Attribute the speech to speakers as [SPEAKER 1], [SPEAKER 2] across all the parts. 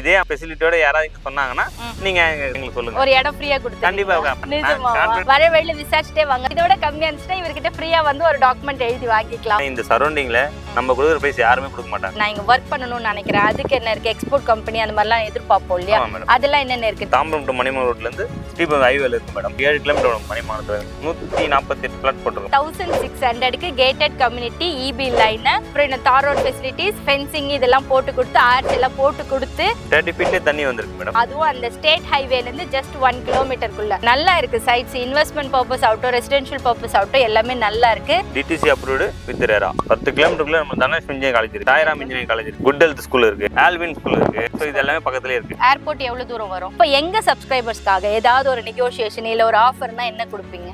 [SPEAKER 1] இதே ஃபெசிலிட்டியோட யாராவது இங்க சொன்னாங்கன்னா. நீங்க எங்களுக்கு சொல்லுங்க.
[SPEAKER 2] ஒரு இடம் ஃப்ரீயா கொடுத்து
[SPEAKER 1] கண்டிப்பா
[SPEAKER 2] நிஜமா.
[SPEAKER 1] நான்
[SPEAKER 2] வர வழியில விசாரிச்சுட்டே வாங்க. இதோட கம்மியா இருந்துச்சுன்னா இவர்கிட்ட ஃப்ரீயா வந்து ஒரு டாக்குமெண்ட் எழுதி வாங்கிக்கலாம்.
[SPEAKER 1] இந்த சரௌண்டிங்ல நம்ம கொடுக்குற பிரைஸ் யாருமே கொடுக்க மாட்டாங்க.
[SPEAKER 2] நான் இங்க ஒர்க் பண்ணணும்னு நினைக்கிறேன். அதுக்கு என்ன இருக்கு? எக்ஸ்போர்ட் கம்பெனி அந்த மாதிரிலாம் எதிர்பார்ப்போம் இல்லையா? அதெல்லாம் என்னென்ன இருக்கு?
[SPEAKER 1] தாம்பரம் டு மணிமலை ரோட்ல இருந்து ஸ்ரீபங்க ஹைவேல இருக்கு மேடம் ஏழு கிலோமீட்டர் மணிமானத்துல நூத்தி நாற்பத்தி எட்டு பிளாட் போட்டிருக்கோம்.
[SPEAKER 2] தௌசண்ட் சிக்ஸ் ஹண்ட்ரட்க்கு கேட்டட் கம்யூனிட்டி இபி லைன் அப்புறம் இந்த தார் ரோட் ஃபெசிலிட்டிஸ் ஃபென்சிங் இதெல்லாம் போட்டு கொடுத்து ஆர்ச் எல்லாம் போட்டு கொடுத்து
[SPEAKER 1] தேர்ட்டி ஃபீட்லேயே தண்ணி வந்திருக்கு மேடம்
[SPEAKER 2] அதுவும் அந்த ஸ்டேட் ஹைவேல இருந்து ஜஸ்ட் ஒன் கிலோமீட்டருக்குள்ள நல்லா இருக்கு சைட்ஸ் இன்வெஸ்ட்மெண்ட் பர்பஸ் ஆகட்டும் ரெசிடென்ஷியல் பர்பஸ் ஆகட்டும் எல்லாமே நல்லா இருக்கு.
[SPEAKER 1] டிடிசி அப்ரூவ்டு வித் ரேரா பத்து கிலோமீட்டருக்குள்ள நம்ம தனலட்சுமி இன்ஜினியரிங் காலேஜ் இருக்கு. தாயராம் இன்ஜினியரிங் காலேஜ் இருக்கு. குட் ஹெல்த் ஸ்கூல் இருக்கு. ஆல்வின் ஸ்கூல் இருக்கு. ஸோ இது எல்லாமே பக்கத்துலயே இருக்கு.
[SPEAKER 2] ஏர்போர்ட் எவ்வளவு தூரம் வரும்? இப்போ எங்க சப்ஸ்கிரைபர்ஸ்க்காக ஏதாவது ஒரு நெகோசியேஷன் இல்ல ஒரு ஆஃபர்னா என்ன கொடுப்பீங்க?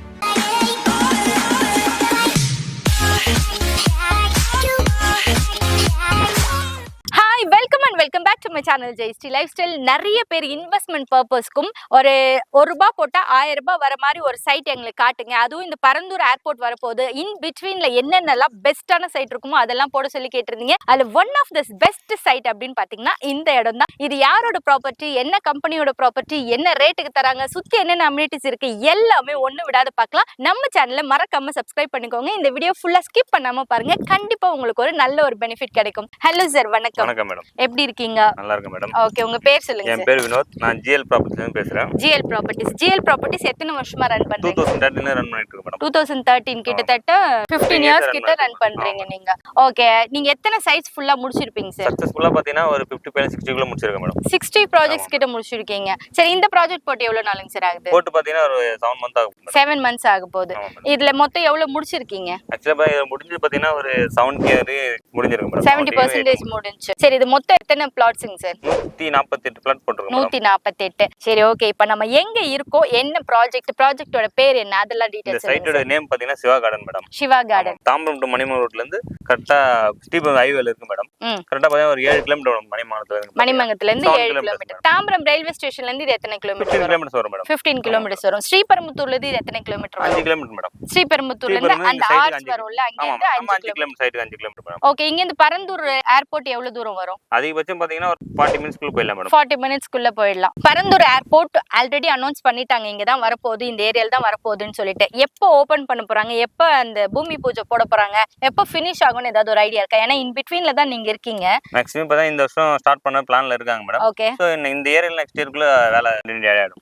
[SPEAKER 2] Hi welcome and welcome back to my channel ஜெய்ஸ்டி lifestyle நிறைய பேர் இன்வெஸ்ட்மெண்ட் பர்பஸ்க்கும் ஒரு ஒரு ரூபா போட்டால் ஆயிரம் ரூபாய் வர மாதிரி ஒரு சைட் எங்களுக்கு காட்டுங்க. அதுவும் இந்த பரந்தூர் ஏர்போர்ட் வரப்போகுது. இன் பிட்வீன்ல என்னென்னலாம் பெஸ்ட்டான சைட் இருக்குமோ அதெல்லாம் போட சொல்லி கேட்டிருந்தீங்க. அதுல one of the best site அப்படின்னு பார்த்தீங்கன்னா இந்த இடம் தான். இது யாரோட ப்ராப்பர்ட்டி என்ன கம்பெனியோட ப்ராப்பர்ட்டி என்ன ரேட்டுக்கு தராங்க சுற்றி என்னென்ன அம்யூனிட்டிஸ் இருக்கு எல்லாமே ஒன்று விடாத பார்க்கலாம். நம்ம சேனலை மறக்காம சப்ஸ்கிரைப் பண்ணிக்கோங்க. இந்த வீடியோ ஃபுல்லாக ஸ்கிப் பண்ணாம பாருங்க. கண்டிப்பா உங்களுக்கு ஒரு நல்ல ஒரு பெனிஃபிட் கிடைக்கும். ஹலோ சார் வணக்கம்.
[SPEAKER 1] வணக்கம். மேடம்.
[SPEAKER 2] எப்படி இருக்கீங்க?
[SPEAKER 1] நல்லா இருக்கு மேடம்.
[SPEAKER 2] ஓகே உங்க பேர் சொல்லுங்க
[SPEAKER 1] என் பேர் வினோத். நான் ஜிஎல் ப்ராப்பர்ட்டிஸ் பேசுறேன்.
[SPEAKER 2] ஜிஎல் ப்ராப்பர்ட்டிஸ் ஜிஎல் ப்ராப்பர்ட்டிஸ் எத்தனை வருஷமா ரன் பண்றீங்க?
[SPEAKER 1] தௌசண்ட் தேர்ட்டின் ரன் பண்ணிட்டு இருக்கு மேடம்.
[SPEAKER 2] டூ தௌசண்ட் தேர்ட்டீன் கிட்டத்தட்ட ஃபிஃப்டீன்
[SPEAKER 1] years
[SPEAKER 2] இயர்ஸ்
[SPEAKER 1] run
[SPEAKER 2] கிட்ட ரன் பண்றீங்க நீங்க. ஓகே நீங்க எத்தனை சைட்ஸ் ஃபுல்லா முடிச்சிருப்பீங்க சார்
[SPEAKER 1] சக்ஸஸ்ஃபுல்லாக பார்த்தீங்கன்னா ஒரு ஃபிஃப்டி பாயிண்ட் சிக்ஸ்டிக்குள்ள முடிச்சிருக்கேன் மேடம்.
[SPEAKER 2] சிக்ஸ்டி ப்ராஜெக்ட்ஸ் கிட்ட முடிச்சிருக்கீங்க. சரி இந்த ப்ராஜெக்ட் போட்டு எவ்வளவு நாளுங்க சார் ஆகுது?
[SPEAKER 1] போட்டு பார்த்தீங்கன்னா ஒரு செவன் மந்த் ஆகும் மேடம்.
[SPEAKER 2] செவன் மந்த்ஸ் ஆக போகுது. இதுல மொத்தம் எவ்வளவு முடிச்சிருக்கீங்க?
[SPEAKER 1] ஆக்சுவலாக முடிஞ்சு பார்த்தீங்கன்னா ஒரு செவன் கியர் முடிஞ்சிருக்கு மேடம்.
[SPEAKER 2] செவன்டி பர்சன்டேஜ் முடிஞ்சு சரி இது மொத்தம் எத்தனை பிளாட்ஸுங்க சார்
[SPEAKER 1] நூற்றி நாற்பத்தெட்டு பிளாட் போட்டிருக்கோம்
[SPEAKER 2] நூத்தி நாற்பத்தெட்டு சரி ஓகே இப்ப நம்ம எங்க இருக்கோம் என்ன ப்ராஜெக்ட் ப்ராஜெக்டோட பேர் என்ன? அதெல்லாம்
[SPEAKER 1] இந்த
[SPEAKER 2] டீடைல்ஸ்
[SPEAKER 1] சைட்டோட நேம் பார்த்தீங்கன்னா Siva garden madam
[SPEAKER 2] Siva garden
[SPEAKER 1] Tambaram to Manimalai ரோட்ல இருந்து கரெக்டா ஸ்ரீபங்க ஹைவேல இருக்கு மேடம்
[SPEAKER 2] ம்.
[SPEAKER 1] கரெக்டா பார்த்தீங்கன்னா ஒரு ஏழு கிலோமீட்டர் மணிமானத்துல இருந்து
[SPEAKER 2] மணிமங்கத்துல இருந்து ஏழு கிலோமீட்டர். தாம்பரம் ரயில்வே ஸ்டேஷன்ல இருந்து இது எத்தனை கிலோமீட்டர்
[SPEAKER 1] ஃபிஃப்டீன்
[SPEAKER 2] வரும்?
[SPEAKER 1] கிலோமீட்டர்ஸ் வரும் மேடம்
[SPEAKER 2] பிப்டீன் கிலோமீட்டர்ஸ் வரும். ஸ்ரீபெரும்புத்தூர்ல இருந்து இது எத்தனை கிலோமீட்டர்
[SPEAKER 1] அஞ்சு கிலோமீட்டர் மேடம்
[SPEAKER 2] ஸ்ரீபெரும்புத்தூர்ல இருந்து அந்த ஆர்ச் வரும்ல அங்க
[SPEAKER 1] ஆமா
[SPEAKER 2] இருந்து அஞ்சு
[SPEAKER 1] அஞ்சு
[SPEAKER 2] கிலோமீட்டர்
[SPEAKER 1] கிலோமீட்டர் சைடுக்கு அஞ்சு கிலோமீட்டர் மேடம்
[SPEAKER 2] ஓகே இங்க இருந்து பரந்தூர் ஏர்போர்ட் எவ்வளவு தூரம் வரும்?
[SPEAKER 1] அதிகபட்சம் பாத்தீங்கன்னா ஒரு ஃபார்ட்டி மினிட்ஸ்க்குள்ள போயிடலாம் மேடம்
[SPEAKER 2] ஃபார்ட்டி மினிட்ஸ்க்குள்ள போயிடலாம். பரந்தூர் ஏர்போர்ட் ஆல்ரெடி அனௌன்ஸ் பண்ணிட்டாங்க. இங்க தான் வரப்போகுது இந்த ஏரியால தான் வரப்போகுதுன்னு சொல்லிட்டு. எப்போ ஓபன் பண்ண போறாங்க? எப்போ அந்த பூமி பூஜை போட போறாங்க? எப்போ ஃபினிஷ் ஆகும்னு ஏதாவது ஒரு ஐடியா இருக்கா? ஏன்னா இன் பிட்வீன்ல தான் நீங்க இருக்கீங்க.
[SPEAKER 1] மேக்ஸிமம் இப்போ இந்த வருஷம் ஸ்டார்ட் பண்ண பிளான்ல இருக்காங்க மேடம்
[SPEAKER 2] ஓகே
[SPEAKER 1] ஸோ இந்த ஏரியால நெக்ஸ்ட் இயர்க்குள்ள வேலை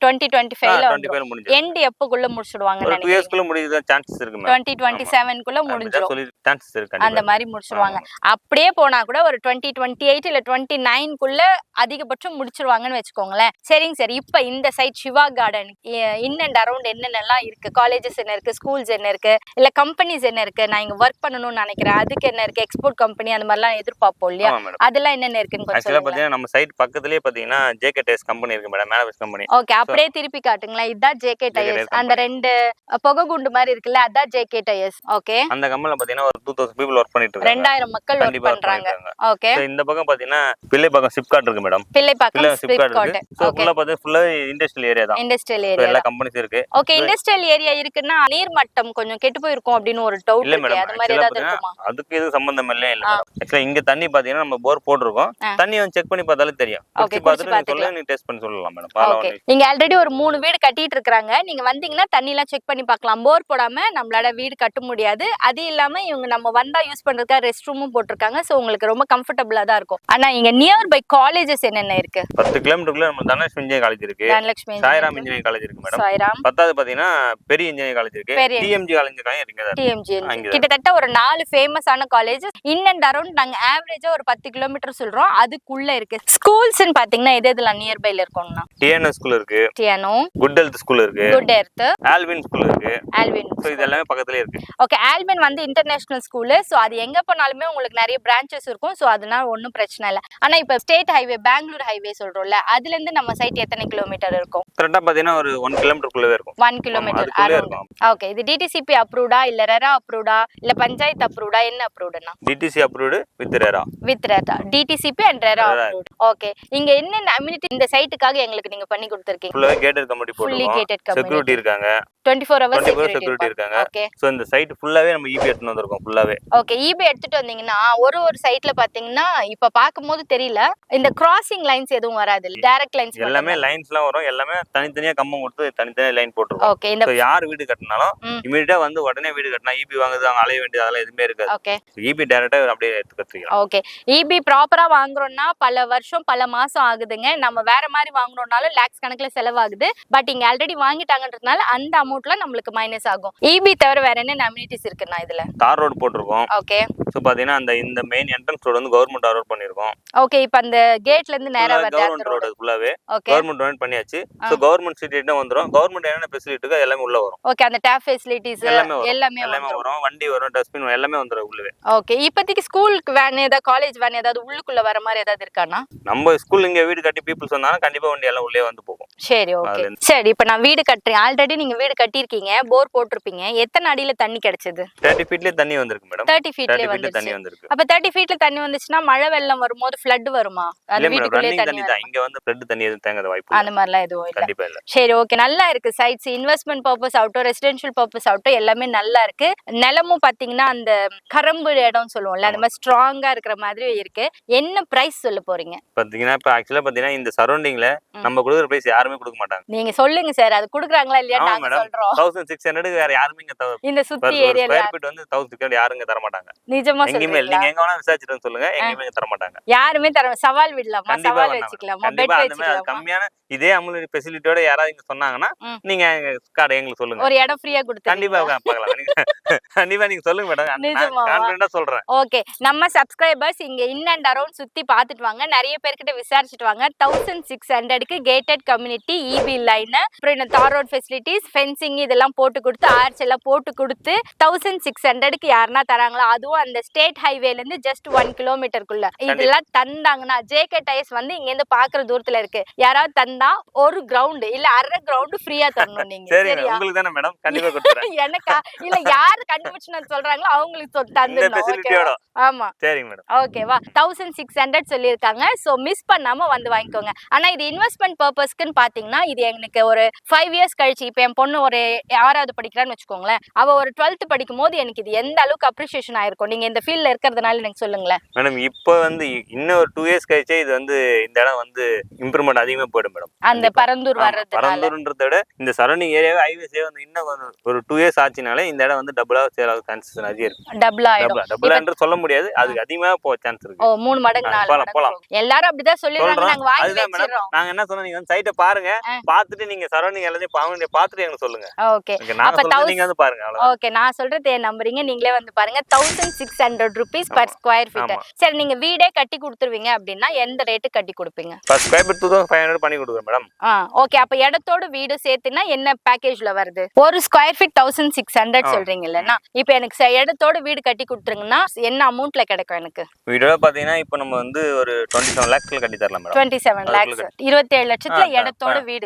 [SPEAKER 2] டுவெண்ட்டி டுவெண்ட்டி ஃபைவ்ல எண்ட் எப்போக்குள்ள முடிச்சிடுவாங்க
[SPEAKER 1] டூ இயர்ஸ்க்குள்ள முடிஞ்ச சான்சஸ் இருக்கு
[SPEAKER 2] டுவெண்ட்டி டுவெண்ட்டி செவன்குள்ள முடிஞ்சிடும்
[SPEAKER 1] சொல்லி சான்சஸ் இருக்கு
[SPEAKER 2] அந்த. மாதிரி முடிச்சிருவாங்க. அப்படியே போனா கூட ஒரு டுவெண்ட்டி டுவெண்ட்டி எயிட் இல்ல டுவெண்ட்டி நைன்குள்ள அதிகபட்சம் முடிச்சிருவாங்கன்னு வச்சுக்கோங்களேன். சரிங்க சார் இப்ப இந்த site Siva garden in and around என்னென்னலாம் இருக்கு? காலேஜஸ் என்ன இருக்கு? ஸ்கூல்ஸ் என்ன இருக்கு? இல்ல கம்பெனிஸ் என்ன இருக்கு? நான் இங்க ஒர்க் பண்ணணும்னு நினைக்கிறேன். அதுக்கு என்ன இருக்கு? எக்ஸ்போர்ட் கம்பெனி அந்த மாதிரிலாம் எதிர்பார்ப்போம் இல்லையா? அதெல்லாம் என்னென்ன இருக்குன்னு
[SPEAKER 1] ஆக்சுவலாக பார்த்தீங்கன்னா நம்ம சைட் பக்கத்துலேயே பார்த்தீங்கன்னா ஜேகே டேஸ் கம்பெனி இருக்கு மேடம் கம்பெனி
[SPEAKER 2] ஓகே அப்படியே திருப்பி காட்டுங்களேன். இதுதான் ஜேகே டயர்ஸ் அந்த ரெண்டு புகை குண்டு மாதிரி இருக்குல்ல அதான் ஜேகே டயர்ஸ் ஓகே
[SPEAKER 1] அந்த கம்பெனியில் பார்த்தீங்கன்னா ஒரு டூ தௌசண்ட் பீப்புள் ஒர்க் பண்ணிட்டு இருக்காங்க.
[SPEAKER 2] ரெண்டாயிரம் மக்கள் ஒர்க் பண்றாங்க. ஓகே
[SPEAKER 1] இந்த பக்கம் பார்த்தீங்கன்னா பிள்ளை பக்கம் சிப்காட் இருக்கு மேடம்
[SPEAKER 2] பிள்ளைப்பாக்கம்
[SPEAKER 1] சிப்காட் இருக்கு. ஸோ
[SPEAKER 2] ஓகே
[SPEAKER 1] ஃபுல்லாக பார்த்தீங்கன்னா ஃபுல்லாக இண்டஸ்ட்ரியல் ஏரியா தான்.
[SPEAKER 2] இண்டஸ்ட்ரியல் ஏரியா
[SPEAKER 1] எல்லா கம்பெனிஸ் இருக்கு.
[SPEAKER 2] ஓகே இண்டஸ்ட்ரியல் ஏரியா இருக்குன்னா நீர்மட்டம் கொஞ்சம் கெட்டு போயிருக்கும் அப்படின்னு ஒரு டவுட்
[SPEAKER 1] இல்ல மேடம்
[SPEAKER 2] அது மாதிரி ஏதாவது இருக்குமா?
[SPEAKER 1] பார்த்தீங்கன்னா அதுக்கு இது சம்பந்தம் இல்லை இல்லை
[SPEAKER 2] ஆ.
[SPEAKER 1] மேடம் ஆக்சுவலாக இங்க தண்ணி பார்த்தீங்கன்னா நம்ம போர் போட்டிருக்கோம். தண்ணி வந்து செக் பண்ணி பார்த்தாலே தெரியும். குடிச்சு பார்த்துட்டு. சொல்லு நீ டெஸ்ட் பண்ணி சொல்லலாம் மேடம்
[SPEAKER 2] ஓகே இங்க ஆல்ரெடி ஒரு மூணு வீடு கட்டிட்டு இருக்காங்க நீங்க வந்தீங்கன்னா தண்ணி எல்லாம் செக் பண்ணி பார்க்கலாம். போர் போடாம நம்மளால வீடு கட்ட முடியாது. அது இல்லாம இவங்க நம்ம வந்தா யூஸ் பண்றதுக்காக ரெஸ்ட் ரூமும் போட்டிருக்காங்க. சோ உங்களுக்கு ரொம்ப கம்ஃபர்டபுளா தான் இருக்கும். ஆனா இங்க நியர் பை காலேஜஸ் என்னென்ன இருக்கு?
[SPEAKER 1] பத்து கிலோமீட்டருக்குள்ள நம்ம தனலட்சுமி இன்ஜினியரிங் காலேஜ் இருக்கு.
[SPEAKER 2] தனலட்சுமி
[SPEAKER 1] சாய்ராம் இன்ஜினியரிங் காலேஜ் இருக்கு மேடம்
[SPEAKER 2] சாய்ராம்.
[SPEAKER 1] பத்தாவது பார்த்தீங்கன்னா பெரிய இன்ஜினியரிங் காலேஜ் இருக்கு. டிஎம்ஜி காலேஜ் இருக்கு.
[SPEAKER 2] டிஎம்ஜி. கிட்டத்தட்ட ஒரு நாலு ஃபேமஸான காலேஜஸ் இன் அண்ட் அரௌண்ட் நாங்க ஆவரேஜா ஒரு பத்து கிலோமீட்டர் சொல்றோம். அதுக்குள்ள இருக்கு. ஸ்கூல்ஸ்னு பாத்தீங்கன்னா எது இதெல்லாம் நியர்பைல இருக்கும்னா
[SPEAKER 1] டிஎன்எஸ் ஸ்கூல் இருக்கு.
[SPEAKER 2] டியானோ
[SPEAKER 1] குட் ஹெல்த் ஸ்கூல் இருக்கு.
[SPEAKER 2] குட் எர்த்
[SPEAKER 1] ஆல்வின் ஸ்கூல் இருக்கு.
[SPEAKER 2] ஆல்வின்
[SPEAKER 1] ஸோ இது எல்லாமே பக்கத்துலயே இருக்கு.
[SPEAKER 2] ஓகே ஆல்பின் வந்து இன்டர்நேஷனல் ஸ்கூலு ஸோ அது எங்க போனாலுமே உங்களுக்கு நிறைய பிரான்ச்சஸ் இருக்கும். ஸோ அதனால ஒன்றும் பிரச்சனை இல்லை. ஆனா இப்போ ஸ்டேட் ஹைவே பெங்களூர் ஹைவே சொல்றோம்ல அதுல இருந்து நம்ம சைட் எத்தனை கிலோமீட்டர் இருக்கும்?
[SPEAKER 1] கரெக்டாக பார்த்தீங்கன்னா ஒரு ஒன் கிலோமீட்டருக்குள்ளவே இருக்கும்.
[SPEAKER 2] ஒன் கிலோமீட்டர் ஓகே இது டிடிசிபி அப்ரூவ்டா இல்ல ரெரா அப்ரூவ்டா இல்ல பஞ்சாயத்து அப்ரூவ்டா என்ன அப்ரூவ்டுனா
[SPEAKER 1] DTC approved with RERA
[SPEAKER 2] with RERA DTCP and RERA. Approved okay இங்க என்னென்ன அம்யூனிட்டி இந்த சைட்டுக்காக எங்களுக்கு நீங்க பண்ணி கொடுத்துருக்கீங்க?
[SPEAKER 1] ஃபுல்லாகவே gated committee
[SPEAKER 2] fully gated company
[SPEAKER 1] security இருக்காங்க.
[SPEAKER 2] Twenty four hours
[SPEAKER 1] twenty four
[SPEAKER 2] security
[SPEAKER 1] இருக்காங்க.
[SPEAKER 2] ஓகே
[SPEAKER 1] ஸோ இந்த சைட் ஃபுல்லாவே நம்ம இபி எடுத்துன்னு வந்திருக்கோம் ஃபுல்லாவே
[SPEAKER 2] ஓகே ஈபே எடுத்துட்டு வந்தீங்கன்னா ஒரு ஒரு சைட்ல பாத்தீங்கன்னா இப்ப பார்க்கும்போது தெரியல. இந்த கிராசிங் லைன்ஸ் எதுவும் வராது. டைரக்ட் லைன்ஸ்
[SPEAKER 1] எல்லாமே லைன்ஸ்லாம் வரும். எல்லாமே தனித்தனியா கம்பம் கொடுத்து தனித்தனியா லைன் போட்டுருக்கோம்
[SPEAKER 2] ஓகே இந்த
[SPEAKER 1] யார் வீடு கட்டினாலும். இமீடியட்டா வந்து உடனே வீடு கட்டினா இபி வாங்குது அவங்க அலைய வேண்டியது அதெல்லாம் எதுவுமே இருக்காது.
[SPEAKER 2] ஓகே
[SPEAKER 1] இபி டேரக்டா அப்படியே எடுத்து கத்துக்கலாம்
[SPEAKER 2] ஓகே இபி ப்ராப்பரா வாங்குறோம்னா பல வருஷம் பல மாசம் ஆகுதுங்க. நம்ம வேற மாதிரி வாங்குறோம்னாலும் லேக்ஸ் கணக்குல செலவாகுது. பட் இங்க ஆல்ரெடி வாங்கிட்டாங்கன்றதுனால அந்த அமௌண்ட்ல நம்மளுக்கு மைனஸ் ஆகும். இபி தவிர வேற என்ன அம்யூனிட்டிஸ் இருக்குண்ணா இதுல?
[SPEAKER 1] தார் ரோடு போட்டிருக்கோம்.
[SPEAKER 2] ஓகே
[SPEAKER 1] ஸோ பாத்தீங்கன்னா அந்த இந்த மெயின் என்ட்ரன்ஸ் ரோடு வந்து கவர்மெண்ட் ரோட் பண்ணிருக்கோம்.
[SPEAKER 2] ஓகே இப்போ அந்த கேட்ல இருந்து நேரா வருது
[SPEAKER 1] கவர்மெண்ட்
[SPEAKER 2] ரோடு
[SPEAKER 1] ஃபுல்லாவே கவர்மெண்ட் டொனேட் பண்ணியாச்சு. ஸோ கவர்மெண்ட் சீட்டு வந்துரும்? கவர்மெண்ட் என்னென்ன ஃபெசிலிட்டி இருக்கோ எல்லாமே உள்ள வரும்.
[SPEAKER 2] ஓகே அந்த டேப் ஃபெசிலிட்டிஸ்
[SPEAKER 1] எல்லாமே.
[SPEAKER 2] எல்லாமே
[SPEAKER 1] எல்லாமே வரும். வண்டி வரும் டஸ்ட்பின் எல்லாமே வந்துரும் உள்ளவே.
[SPEAKER 2] ஓகே இப்போதைக்கு ஸ்கூலுக்கு வேன் ஏதாவது காலேஜ் வேன் ஏதாவது உள்ளுக்குள்ள வர மாதிரி ஏதாவது இருக்காண்ணா
[SPEAKER 1] நம்ம ஸ்கூல் இங்க வீடு கட்டி பீப்புள்ஸ் வந்தாலும் கண்டிப்பா வண்டி எல்லாம் உள்ளே வந்து போகும்.
[SPEAKER 2] சரி ஓகே சரி இப்போ நான் வீடு கட்டுறேன். ஆல்ரெடி நீங்க வீடு கட்டியிருக்கீங்க போர் போட்டிருப்பீங்க. எத்தனை அடியில தண்ணி கிடைச்சது?
[SPEAKER 1] தேர்ட்டி ஃபீட்லயே தண்ணி வந்திருக்கு மேடம்
[SPEAKER 2] தேர்ட்டி ஃபீட்லயே
[SPEAKER 1] ஃபீட்ல தண்ணி வந்திருக்கு.
[SPEAKER 2] அப்ப தேர்ட்டி ஃபீட்ல தண்ணி வந்துச்சுன்னா மழை வெள்ளம் வரும்போது ஃப்ளட் வருமா?
[SPEAKER 1] மேடம்
[SPEAKER 2] வீட்டுக்குள்ளே தண்ணி
[SPEAKER 1] தான் இங்க வந்து ஃப்ளட் தண்ணி எதுவும் தேங்காத வாய்ப்பு
[SPEAKER 2] அந்த. மாதிரிலாம் எதுவும் இல்ல.
[SPEAKER 1] கண்டிப்பா இல்ல.
[SPEAKER 2] சரி ஓகே நல்லா இருக்கு. சைட்ஸ் இன்வெஸ்ட்மெண்ட் பர்பஸ் ஆகட்டும் ரெசிடென்ஷியல் பர்பஸ் ஆகட்டும் எல்லாமே நல்லா இருக்கு. நிலமும் பாத்தீங்கன்னா அந்த கரம்பு இடம் சொல்லுவோம்ல அந்த மாதிரி ஸ்ட்ராங்கா இருக்கிற மாதிரி இருக்கு. என்ன பிரைஸ் சொல்ல போறீங்க?
[SPEAKER 1] பாத்தீங்கன்னா இப்ப ஆக்சுவலா பாத்தீங்கன்னா இந்த சரௌண்டிங்ல. நம்ம கொடுக்குற பிரைஸ் யாருமே கொடுக்க மாட்டாங்க.
[SPEAKER 2] நீங்க சொல்லுங்க சார் அது குடுக்குறாங்களா இல்லையா நாங்க. சொல்றோம்.
[SPEAKER 1] தௌசண்ட் சிக்ஸ் ஹண்ட்ரட் வேற யாருமே இங்க
[SPEAKER 2] இந்த சுத்தி
[SPEAKER 1] ஃபீட் வந்து தௌசண்ட் சிக்ஸ் ஹண்ட்ரட் யாருங்க தர மாட்டாங்க.
[SPEAKER 2] நிஜமா
[SPEAKER 1] எங்கேயுமே இல்ல. நீங்க எங்க வேணா விசாரிச்சுட்டு சொல்லுங்க. எங்கேயுமே தர மாட்டாங்க.
[SPEAKER 2] யாருமே தர சவால் விடலாமா?
[SPEAKER 1] கண்டிப்பா
[SPEAKER 2] சவால் வச்சுக்கலாமா? பெட்
[SPEAKER 1] கண்டிப்பா
[SPEAKER 2] வச்சுக்கலாமா?
[SPEAKER 1] கம்மியான இதே அமுல் ஃபெசிலிட்டியோட யாராவது இங்க சொன்னாங்கன்னா. நீங்க கார்டு எங்களுக்கு சொல்லுங்க.
[SPEAKER 2] ஒரு இடம் ஃப்ரீயா
[SPEAKER 1] கண்டிப்பா
[SPEAKER 2] கொடுத்து
[SPEAKER 1] பார்க்கலாம் நீங்க கண்டிப்பா நீங்க சொல்லுங்க மேடம்.
[SPEAKER 2] நிஜமாவா?
[SPEAKER 1] கான்பிடண்டா சொல்றேன்.
[SPEAKER 2] ஓகே. நம்ம சப்ஸ்கிரைபர்ஸ் இங்க இன் அண்ட் அரௌண்ட் சுத்தி பார்த்துட்டு வாங்க. நிறைய பேர்கிட்ட விசாரிச்சுட்டு வாங்க. தௌசண்ட் சிக்ஸ் ஹண்ட்ரட்க்கு கேட்டட் கம்யூனிட்டி இபி லைன் அப்புறம் இந்த தார் ரோட் ஃபெசிலிட்டிஸ் ஃபென்சிங் இதெல்லாம் போட்டு கொடுத்து ஆர்ச் எல்லாம் போட்டு கொடுத்து தௌசண்ட் சிக்ஸ் ஹண்ட்ரட்க்கு யாருன்னா தராங்களா? அதுவும் அந்த ஸ்டேட் ஹைவேல இருந்து ஜஸ்ட் ஒன் கிலோமீட்டருக்குள்ள இதெல்லாம் தந்தாங்கன்னா ஜேகே டயர்ஸ் வந்து இங்க இருந்து பாக்குற தூரத்துல இருக்கு. யாராவது தந்தா ஒரு கிரவுண்ட் இல்ல அரை கிரவுண்ட் ஃப்ரீயா தரணும் நீங்க.
[SPEAKER 1] சரி
[SPEAKER 2] சரியா?
[SPEAKER 1] உங்களுக்கு தானே மேடம் கண்டிப்பா கொடுத்துறேன்.
[SPEAKER 2] எனக்கா? இல்ல யாரு கண்டுபிடிச்சு சொல்றாங்களோ அவங்களுக்கு தந்துடணும். ஆமா.
[SPEAKER 1] சரிங்க மேடம்
[SPEAKER 2] ஓகேவா தௌசண்ட் சிக்ஸ் ஹண்ட்ரட் சொல்லியிருக்காங்க. ஸோ மிஸ் பண்ணாம வந்து வாங்கிக்கோங்க. ஆனா இது இன்வெஸ்ட்மெண்ட் பர்பஸ்க்குன்னு பாத்தீங்கன்னா இது எனக்கு ஒரு ஃபைவ் இயர்ஸ் கழிச்சு இப்போ என் பொண்ணு ஒரு ஆறாவது படிக்கிறான்னு வச்சுக்கோங்களேன். அவ ஒரு டுவெல்த் படிக்கும் போது எனக்கு இது எந்த அளவுக்கு அப்ரிசியேஷன் ஆயிருக்கும்? நீங்க இந்த ஃபீல்ட்ல இருக்கிறதுனால எனக்கு சொல்லுங்களேன்.
[SPEAKER 1] மேடம் இப்போ வந்து இ- இன்னும் ஒரு டூ இயர்ஸ் கழிச்சே இது வந்து இந்த இடம் வந்து இம்ப்ரூவ்மெண்ட் அதிகமா போயிடும் மேடம்
[SPEAKER 2] அந்த பரந்தூர் வர்றதுனால.
[SPEAKER 1] பரந்தூர்ன்றத விட இந்த சரௌண்டிங் ஏரியாவே ஹைவேஸே வந்து இன்னும் ஒரு- டூ இயர்ஸ் ஆச்சுனாலே இந்த இடம் வந்து டபுளா சேல் ஆக சான்சஸ் நிறைய இருக்கு.
[SPEAKER 2] டபுள்
[SPEAKER 1] டபுளா டபுளான்ற சொல்ல முடியாது. அதுக்கு அதிகமா போக சான்ஸ்
[SPEAKER 2] ஓ
[SPEAKER 1] இருக்கு
[SPEAKER 2] மூணு மடங்கு. போகும். எல்லாரும் அப்படிதான் சொல்லிடுறாங்க.
[SPEAKER 1] சொல்றோம்.
[SPEAKER 2] நாங்க வாங்கி வச்சிடுறோம்.
[SPEAKER 1] நாங்க என்ன சொன்னோம்? நீங்க வந்து சைட்டை பாருங்க. பார்த்துட்டு நீங்க சரௌண்டிங் எல்லாத்தையும் பாருங்க பார்த்துட்டு எங்களுக்கு சொல்லுங்க.
[SPEAKER 2] ஓகே.
[SPEAKER 1] நாங்க நீங்க வந்து பாருங்க
[SPEAKER 2] ஓகே நான் சொல்றது நம்புறீங்க. நீங்களே வந்து பாருங்க. Thousand six hundred rupees per. Square feet. சரி நீங்க வீடே கட்டி கொடுத்துருவீங்க அப்படின்னா எந்த ரேட்டு கட்டி கொடுப்பீங்க?
[SPEAKER 1] Square feet two thousand five hundred பண்ணி கொடுக்குறேன் மேடம்
[SPEAKER 2] ஆ ஓகே அப்ப இடத்தோட வீடு சேர்த்துனா என்ன பேக்கேஜ்ல வருது? ஒரு square feet thousand six hundred. சொல்றீங்க இல்லைன்னா இப்போ எனக்கு இடத்தோட வீடு கட்டி கொடுத்துருங்கன்னா என்ன அமௌண்ட்ல கிடைக்கும் எனக்கு?
[SPEAKER 1] வீடியோ பாத்தீங்கன்னா இப்போ நம்ம வந்து ஒரு டுவெண்ட்டி செவன் லேக்ஸ்ல கட்டி தரலாம் மேடம்
[SPEAKER 2] டுவெண்ட்டி செவன் லேக்ஸ் இருபத்தி ஏழு லட்சத்துல இடத்தோட வீடு.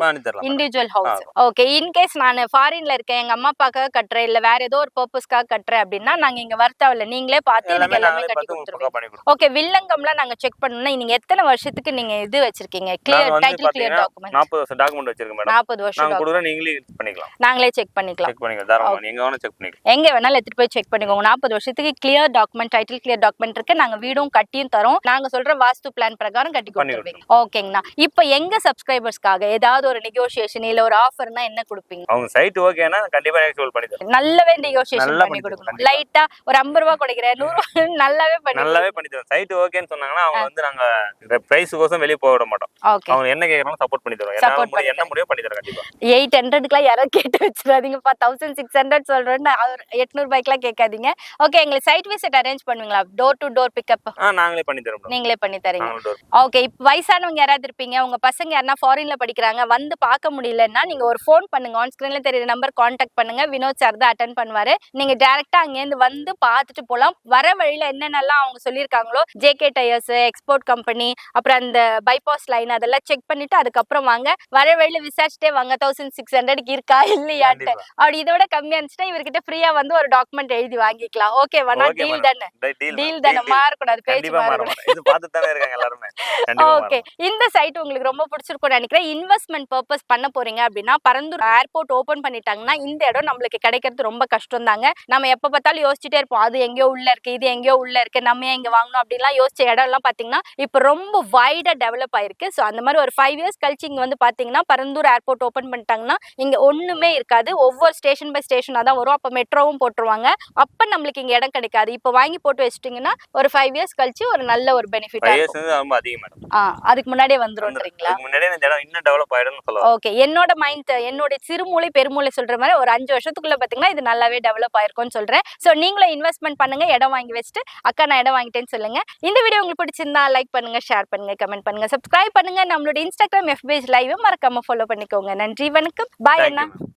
[SPEAKER 2] இண்டிவிஜுவல் ஹவுஸ் ஓகே இன்கேஸ் நான் ஃபாரின்ல இருக்கேன் எங்க அம்மா அப்பாக்காக கட்டுறேன் இல்ல வேற ஏதோ ஒரு பர்பஸ்க்காக கட்டுறேன் அப்படின்னா நாங்க இங்க வரத்தாவில்ல நீங்களே பார்த்து எனக்கு
[SPEAKER 1] எல்லாமே நாங்களே
[SPEAKER 2] கட்டி
[SPEAKER 1] பார்த்து உங்களுக்கு
[SPEAKER 2] கொடுத்துருவீங்க. ஓகே வில்லங்கம்லாம் நாங்க செக் பண்ணணும்னா நீங்க எத்தனை வருஷத்துக்கு நீங்க இது வச்சிருக்கீங்க? கிளியர் டைட்டில் கிளியர் டாக்குமெண்ட்
[SPEAKER 1] நாற்பது வருஷம் டாக்குமெண்ட் வச்சிருக்கோம் மேடம்
[SPEAKER 2] நாற்பது வருஷம்
[SPEAKER 1] நாங்க. கொடுக்குறோம் நீங்களே பண்ணிக்கலாம்.
[SPEAKER 2] நாங்களே செக் பண்ணிக்கலாம்.
[SPEAKER 1] செக் பண்ணிக்கலாம் தாராளமா. நீங்க வேணா செக் பண்ணிக்கலாம்.
[SPEAKER 2] எங்க வேணாலும் எடுத்துட்டு போய் செக் பண்ணிக்கோங்க. நாற்பது வருஷத்துக்கு clear document title clear document இருக்கு. நாங்க வீடும் கட்டியும் தரோம். நாங்க சொல்ற வாஸ்து பிளான் பிரகாரம் கட்டி கொடுத்துருவீங்க. ஓகேங்கண்ணா இப்போ எங்க சப்ஸ்கிரைபர்ஸ்க்காக ஏதாவது ஒரு நெகோசியேஷன் இல்ல ஒரு ஆஃபர்னா என்ன கொடுப்பீங்க?
[SPEAKER 1] அவங்க சைட் ஓகேனா கண்டிப்பா நெக்ஸ்ட் பண்ணி
[SPEAKER 2] நல்லாவே நெகோசியேஷன்
[SPEAKER 1] நல்லா
[SPEAKER 2] பண்ணி கொடுக்கணும். லைட்டா ஒரு ஐம்பது ரூபா கொடுக்குறேன் நூறு ரூபா நல்லாவே பண்ணி
[SPEAKER 1] நல்லாவே பண்ணி தரோம் சைட் ஓகேன்னு சொன்னாங்கன்னா அவங்க வந்து நாங்க பிரைஸ் கோசம் வெளியே போக விட மாட்டோம். அவங்க என்ன கேக்குறாலும் சப்போர்ட் பண்ணி என்னால முடியும் என்ன முடியும் பண்ணி தரோம் கண்டிப்பா.
[SPEAKER 2] எயிட் ஹண்ட்ரட்க்குலாம் யாராவது கேட்டு வச்சிடாதீங்கப்பா தௌசண்ட் சிக்ஸ் ஹண்ட்ரட் சொல்றேன்னு அவர் எட்நூறு ரூபாய்க்குலாம் கேட்காதீங்க. ஓகே எங்களுக்கு சைட் விசிட் அரேஞ்ச் பண்ணுவீங்களா? டோர் டு டோர் பிக்கப்
[SPEAKER 1] நாங்களே பண்ணி தரோம்.
[SPEAKER 2] நீங்களே பண்ணி தரீங்க. ஓகே இப்போ வயசானவங்க யாராவது இருப்பீங்க உங்க பசங்க யாருன்னா ஃபாரின்ல படிக்கிறாங்க வந்து பார்க்க முடியலன்னா நீங்க ஒரு ஃபோன் பண்ணுங்க. ஆன் ஸ்கிரீன்ல தெரியுற நம்பர் காண்டாக்ட் பண்ணுங்க. வினோத் சார் தான் அட்டன் பண்ணுவாரு. நீங்க டைரக்டா அங்கேருந்து வந்து பார்த்துட்டு போலாம். வர வழியில என்னென்னலாம் அவங்க சொல்லியிருக்காங்களோ ஜேகே டயர்ஸ் எக்ஸ்போர்ட் கம்பெனி அப்புறம் அந்த பைபாஸ் லைன் அதெல்லாம் செக் பண்ணிட்டு அதுக்கப்புறம் வாங்க. வர வழியில விசாரிச்சுட்டே வாங்க. தௌசண்ட் சிக்ஸ் ஹண்ட்ரட்க்கு இருக்கா இல்லையான்ட்டு. அப்படி இதோட கம்மியா இருந்துச்சுன்னா இவர்கிட்ட ஃப்ரீயா வந்து ஒரு டாக்குமெண்ட் எழுதி வாங்கிக்கலாம். நான்
[SPEAKER 1] Okay,
[SPEAKER 2] டீல். தானே டீல். தானே. மாறக்கூடாது. பேச்சு மாறக்கூடாது. ஓகே இந்த சைட் உங்களுக்கு ரொம்ப பிடிச்சிருக்கும்னு நினைக்கிறேன். இன்வெஸ்ட்மெண்ட் பர்பஸ் பண்ண போறீங்க அப்படின்னா பரந்தூர் ஏர்போர்ட் ஓபன் பண்ணிட்டாங்கன்னா இந்த இடம் நம்மளுக்கு கிடைக்கிறது ரொம்ப கஷ்டம் தாங்க நம்ம எப்ப பார்த்தாலும் யோசிச்சுட்டே இருப்போம். அது எங்கேயோ உள்ள இருக்கு இது எங்கேயோ உள்ள இருக்கு. நம்ம இங்க வாங்கணும் அப்படின்லாம் யோசிச்ச இடம் எல்லாம் பாத்தீங்கன்னா இப்போ ரொம்ப வைடா டெவலப் ஆயிருக்கு. ஸோ அந்த மாதிரி ஒரு ஃபைவ் இயர்ஸ் கழிச்சு இங்க வந்து பாத்தீங்கன்னா பரந்தூர் ஏர்போர்ட் ஓபன் பண்ணிட்டாங்கன்னா இங்க ஒண்ணுமே இருக்காது. ஒவ்வொரு ஸ்டேஷன் பை ஸ்டேஷனா தான் வரும். அப்ப மெட்ரோவும் போட்டுருவாங்க. அப்ப நம்மளுக்கு இங்க இடம் கிடைக்காது. இப்போ வாங்கி போட்டு வச்சிட்டீங்கன்னா ஒரு ஃபைவ் இயர்ஸ் கழிச்சு ஒரு நல்ல ஒரு பெனிஃபிட்
[SPEAKER 1] ரொம்ப அதிகம் மேடம்
[SPEAKER 2] ஆ அதுக்கு முன்னாடியே வந்துரும்ன்றீங்களா
[SPEAKER 1] முன்னாடியே இடம் இன்னும் டெவலப் ஆயிடும்னு
[SPEAKER 2] ஓகே என்னோட மைண்ட் என்னோட சிறுமூளை பெருமூளை சொல்ற மாதிரி ஒரு அஞ்சு வருஷத்துக்குள்ள பாத்தீங்கன்னா இது நல்லாவே டெவலப் ஆயிருக்கும்னு சொல்றேன். சோ நீங்களும் இன்வெஸ்ட்மெண்ட் பண்ணுங்க. இடம் வாங்கி வச்சுட்டு அக்கா நான் இடம் வாங்கிட்டேன்னு சொல்லுங்க. இந்த வீடியோ உங்களுக்கு பிடிச்சிருந்தா லைக் பண்ணுங்க ஷேர் பண்ணுங்க கமெண்ட் பண்ணுங்க சப்ஸ்கிரைப் பண்ணுங்க. நம்மளோட இன்ஸ்டாகிராம் எஃபேஜ் லைவ் மறக்காம ஃபாலோ பண்ணிக்கோங்க. நன்றி வணக்கம். பாய் அண்ணா.